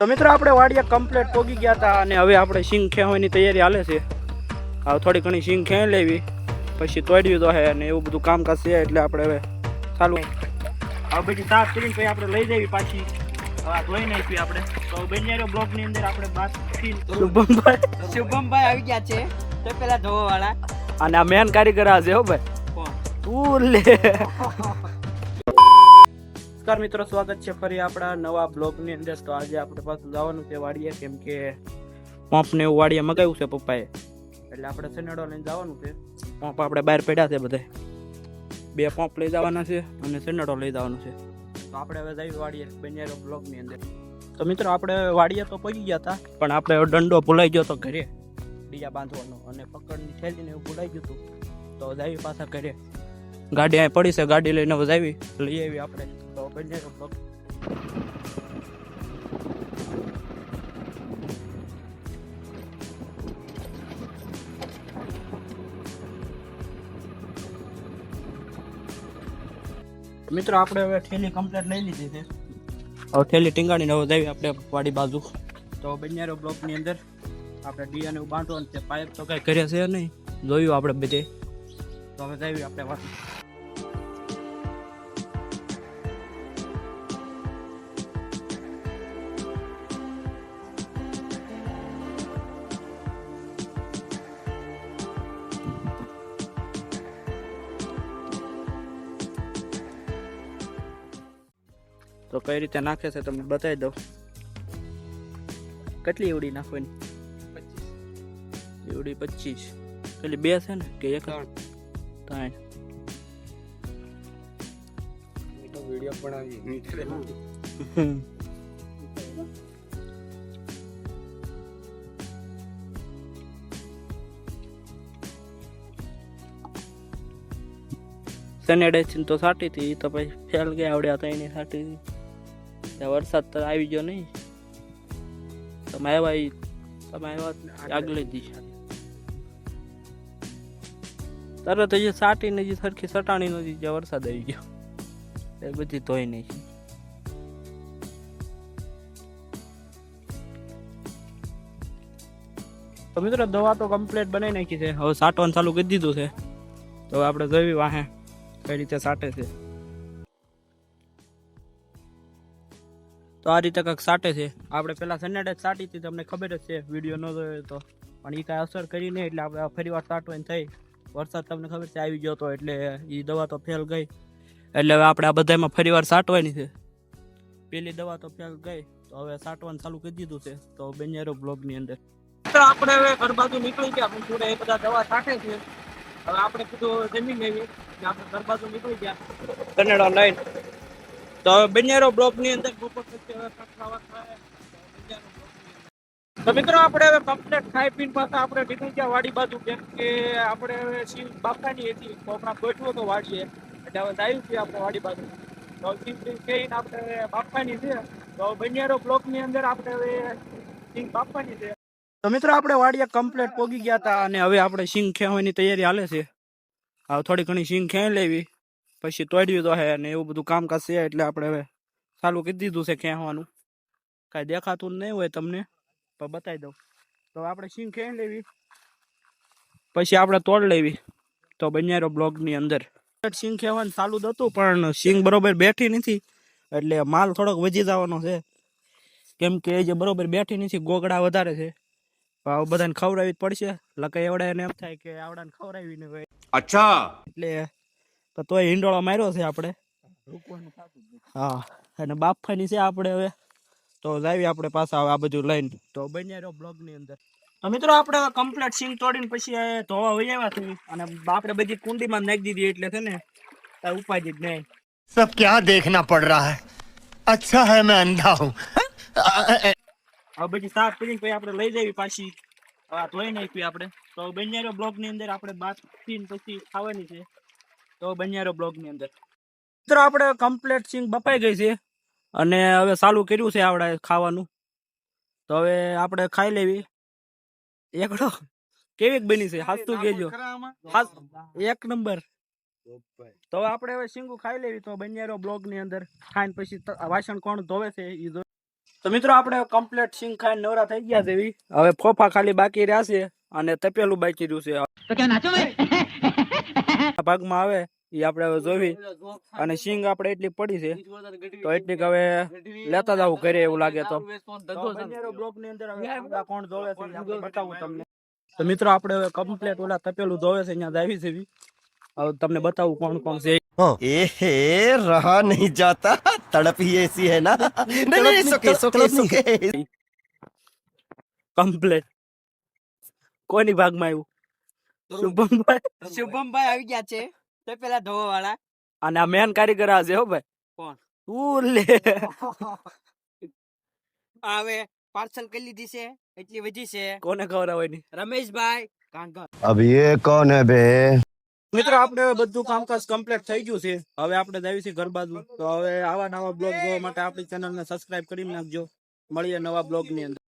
તો મિત્રો આપણે વાડિયા કમ્પ્લેટ પોગી ગયા હતા અને હવે આપણે સિંગ ખેવાની તૈયારી હાલે છે. હવે થોડી ઘણી સિંગ ખેઈ લેવી પછી તોડ્યું તો હે અને એવું બધું કામકાજ છે એટલે આપણે હવે ચાલુ. હવે બધી સાફ કરીને પછી આપણે લઈ જવી પાછી. હવે ધોઈ નાખી આપણે. તો બેન્યારો બ્લોકની અંદર આપણે બાત શુભમભાઈ. શુભમભાઈ આવી ગયા છે. તો પેલા ધોવા વાળા અને આ મેન કારીગર આ છે હો ભાઈ. તું લે. નમસ્કાર મિત્રો, સ્વાગત છે ફરી આપણા નવા બ્લોગની અંદર. તો આજે આપણે પાછું જવાનું છે વાડીએ, કેમ કે પંપ ને એવું વાડીએ મગાવ્યું છે પપ્પાએ. એટલે આપણે શનિડો લઈને જવાનું છે. પંપ આપણે બહાર પડ્યા છે બધે. બે પંપ લઈ જવાના છે અને શનિડો લઈ જવાનું છે. તો આપણે હવે જઈ વાડીએ બેન્યારો બ્લોગની અંદર. તો મિત્રો, આપણે વાડીએ તો પહોંચી ગયા હતા, પણ આપણે દંડો ભૂલાઈ ગયો તો ઘરે. બીજા બાંધવાનો અને પકડની થેલીને એવું ભૂલાઈ ગયું હતું. તો જાવી પાછા ઘરે. ગાડી અહીં પડી છે, ગાડી લઈને વધાવી લઈ આવી આપણે. બંને બ્લોગ મિત્રો આપણે હવે થેલી કમ્પ્લીટ લઈ લીધી છે. હવે થેલી ટીંગાણીને હવે દેવી આપણે વાડી બાજુ. તો બંનેરો બ્લોકની અંદર આપણે ડીયાને એવું બાંધવાનું છે. પાઇપ તો કાંઈ કર્યા છે નહીં. જોયું આપણે બધે. તો હવે દેવી આપણે વાડી. તો કઈ રીતે નાખે છે તમને બતાવી દઉં. કેટલી એવડી નાખવાની? એવડી પચીસ. પેલી બે છે ને કે એક ત્રણ. વીડિયો પણ સનેડે તો સાટી હતી તો પછી ફેલ ગયા આવડ્યા હતા એની સાટી. હતી ત્યાં વરસાદ તો આવી ગયો નહીં. તમે આવ્યા તમે આવ્યા આગલે દિશા. તરત જે સાટીને જે સરખી સટાણી નથી જ્યાં વરસાદ આવી ગયો. એ બધી ધોઈ નહીં તો મિત્રો દવા તો કમ્પ્લીટ બનાવી નાખી છે. હવે સાટવાનું ચાલુ કરી દીધું છે. તો આપણે જોઈ વાહે કઈ રીતે સાટે છે. તો આ રીતે કંઈક સાટે છે. આપણે પહેલાં સન્નાડે જ સાટી હતી, તમને ખબર જ છે, વીડિયો ન જોયો તો. પણ એ કાંઈ અસર કરી નહીં, એટલે આપણે ફરી વાર સાટવાની થઈ. વરસાદ તમને ખબર છે, આવી ગયો હતો એટલે એ દવા તો ફેલ ગઈ. એટલે હવે આપણે આ બધામાં ફરી વાર સાટવાની છે. પેલી દવા તો ફેલ ગઈ, તો હવે સાટવાનું ચાલુ કરી દીધું છે, તો બેનેરો બ્લોગની અંદર. આપણે હવે ઘર બાજુ નીકળી ગયા, પણ જોડે એ બધા દવા સાટે છે. હવે આપણે કીધું જમીન લેવી આપણે ઘર બાજુ નીકળી ગયા. Canada line. તો હવે બન્યારો બ્લોકની અંદર તો મિત્રો આપણે હવે કમ્પ્લેટ ખાઈ પીને પાછા આપણે નીકળી ગયા વાડી બાજુ, કેમ કે આપણે હવે શિવ બાપાની હતી, તો આપણા ગોઠવો તો વાડીએ. એટલે હવે આવ્યું છે આપણે વાડી બાજુ. તો શિવ કહીને આપણે બાપાની છે. તો બન્યારો બ્લોકની અંદર આપણે હવે શિવ બાપાની છે. તો મિત્રો આપણે વાડિયા કમ્પ્લેટ પોગી ગયા હતા અને હવે આપણે સિંગ ખેવાની તૈયારી હાલે છે. હવે થોડી ઘણી સિંગ ખેઈ લેવી. પછી તોડ્યું તો હે ને એવું બધું કામકાજ છે એટલે આપણે હવે ચાલુ કરી દીધું છે કહેવાનું કાંઈ દેખાતું નહીં હોય તમને તો બતાવી દઉં. તો આપણે સિંગ ખેણ લેવી પછી આપણે તોડ લેવી. તો બન્યારો બ્લોગની અંદર. સિંગ ખેવાનું ચાલુ જ હતું પણ સિંગ બરોબર બેઠી નથી એટલે માલ થોડોક વધી જવાનો છે. કેમ કે એ જે બરોબર બેઠી નથી ગોગડા વધારે છે. ભાવ બધાને ખવડાવી જ પડશે. લકાઈ એવડા એમ થાય કે આવડાને ખવડાવી ને અચ્છા! એટલે તો તોય હિંડોળો માર્યો છે આપણે. હા અને બાફાની છે આપણે હવે. તો લાવી આપણે પાછા આ બધું લઈને. તો બન્યા રહ્યો બ્લોગની અંદર. મિત્રો આપણે કમ્પ્લીટ સિંગ તોડીને પછી ધોવા વહી આવ્યા છીએ. અને આપણે બધી કુંડીમાં નાખી દીધી એટલે છે ને તારે ઉપાધિ જ નહીં. સબ ક્યાં દેખના પડ રહા હૈ? અચ્છા હૈ મેં અંધા હું. હવે બધી સાફ કરીને પછી આપણે લઈ જવી પાછી. ધોઈ નાખી આપણે. તો બંને બ્લોગની અંદર આપણે બાફીને પછી ખાવાની છે. તો બન્યારો બ્લોગની અંદર. મિત્રો આપણે કમ્પ્લેટ સિંગ બપાઈ ગઈ છે અને હવે ચાલુ કર્યું છે આપણે ખાવાનું. તો હવે આપણે ખાઈ લેવી. એકડો. કેવી બની છે? હાસતું કેજો. એક નંબર. તો હવે આપણે હવે સિંગુ ખાઈ લેવી. તો બન્યારો બ્લોગની અંદર. ખાઈને પછી વાસણ કોણ ધોવે છે એ તો મિત્રો આપણે કમ્પ્લેટ સિંગ ખાઈને નવરા થઈ ગયા છે એવી હવે ફોફા ખાલી બાકી રહ્યા છે અને તપેલું બાકી રહ્યું છે. ભાગમાં આવે એ આપણે હવે જોવી અને સિંગ આપણે એટલી પડી છે તો એટલીક હવે લેતા જવું ઘરે એવું લાગે તો બ્લોક ની અંદર હવે આપણા કોણ જોવે છે એ આપણે બતાવું તમને તો મિત્રો આપણે હવે કમ્પ્લીટ ઓલા તપેલું ધોવે છે અહીંયા આવી છે એવી. હવે તમને બતાવું કોણ કોણ છે ए रहा नहीं जाता तड़प ही ऐसी है ना नहीं नहीं सुके सुके सुके કમ્પ્લીટ કોની ભાગમાં આવ્યું શુભમભાઈ શુભમભાઈ આવી ગયા છે. તે પેલા ધોવા વાળા અને આ મેન કારીગર આ હો ભાઈ. કોણ? તું આવે પાર્સલ કરી લીધી છે. એટલી વધી છે. કોને ખવડાવવાની રમેશભાઈ કાંગા અબ યે કોન હે બે? મિત્રો આપણે બધું કામકાજ કમ્પ્લીટ થઈ ગયું છે. હવે આપણે જઈએ છે ઘર બાજુ. તો હવે આવા નવા બ્લોગ જોવા માટે આપણી ચેનલને સબસ્ક્રાઇબ કરી નાખજો. મળીએ નવા બ્લોગની અંદર.